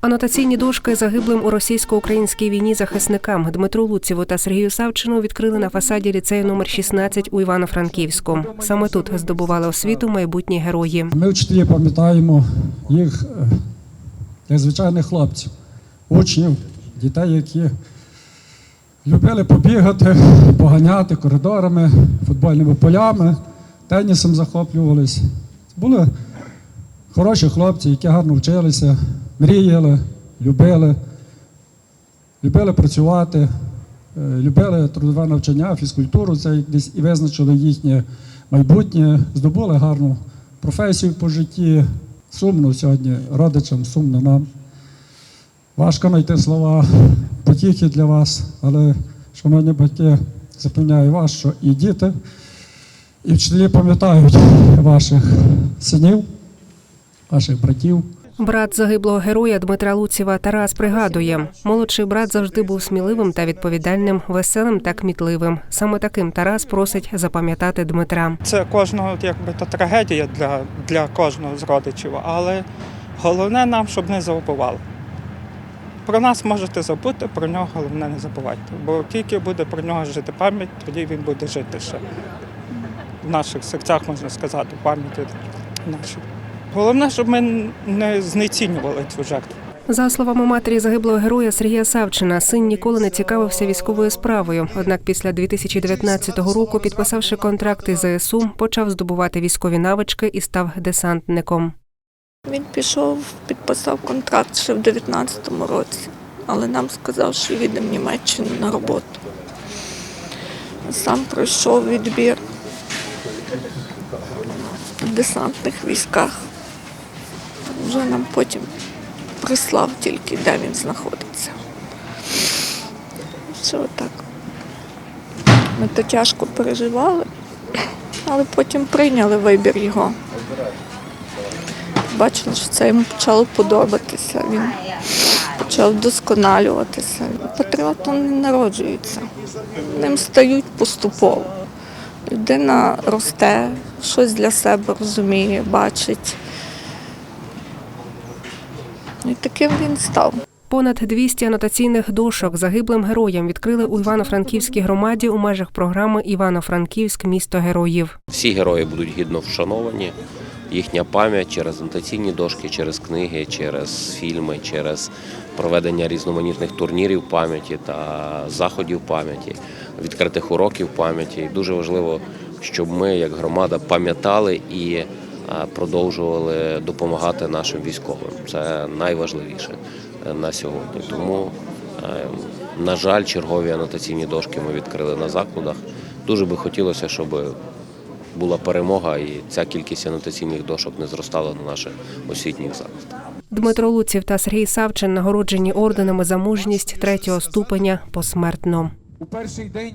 Анотаційні дошки загиблим у російсько-українській війні захисникам Дмитру Луцєву та Сергію Савчину відкрили на фасаді ліцею номер 16 у Івано-Франківську. Саме тут здобували освіту майбутні герої. Ми вчителі пам'ятаємо їх е, як звичайних хлопців, учнів, дітей, які любили побігати, поганяти коридорами, футбольними полями, тенісом захоплювались. Були хороші хлопці, які гарно вчилися, мріяли, любили, любили працювати, е, любили трудове навчання, фізкультуру, це десь і визначило їхнє майбутнє, здобули гарну професію по житті. Сумно сьогодні родичам, сумно нам. Важко знайти слова потіхи для вас, але, шановні батьки, запевняю вас, що і діти, і вчителі пам'ятають ваших синів, ваших братів. Брат загиблого героя Дмитра Луцєва Тарас пригадує, молодший брат завжди був сміливим та відповідальним, веселим та кмітливим. Саме таким Тарас просить запам'ятати Дмитра. Це кожного, якби то трагедія для, для кожного з родичів, але головне нам, щоб не забували. Про нас можете забути, про нього головне не забувайте. Бо тільки буде про нього жити пам'ять, тоді він буде жити ще в наших серцях, можна сказати, пам'яті нашій. Головне, щоб ми не знецінювали цю жертву. За словами матері загиблого героя Сергія Савчина, син ніколи не цікавився військовою справою. Однак після 2019 року, підписавши контракт із ЗСУ, почав здобувати військові навички і став десантником. Він пішов, підписав контракт ще в 19-му році, але нам сказав, що їде в Німеччину на роботу. Сам пройшов відбір в десантних військах. Вже нам потім прислав тільки, де він знаходиться. Все отак. Ми то тяжко переживали, але потім прийняли вибір його бачили, що це йому почало подобатися. Він почав вдосконалюватися. Патріотом не народжується, ним стають поступово. Людина росте, щось для себе розуміє, бачить. І таким він став. Понад 200 анотаційних дошок загиблим героям відкрили у Івано-Франківській громаді у межах програми Івано-Франківськ місто героїв. Всі герої будуть гідно вшановані. Їхня пам'ять через анотаційні дошки, через книги, через фільми, через проведення різноманітних турнірів пам'яті та заходів пам'яті, відкритих уроків пам'яті. І дуже важливо, щоб ми, як громада, пам'ятали і продовжували допомагати нашим військовим. Це найважливіше е, на сьогодні. Тому, е, на жаль, чергові анотаційні дошки ми відкрили на закладах. Дуже би хотілося, щоб була перемога, і ця кількість анотаційних дошок не зростала на наших освітніх закладах. Дмитро Луців та Сергій Савчин нагороджені орденами за мужність третього ступеня посмертно. У перший день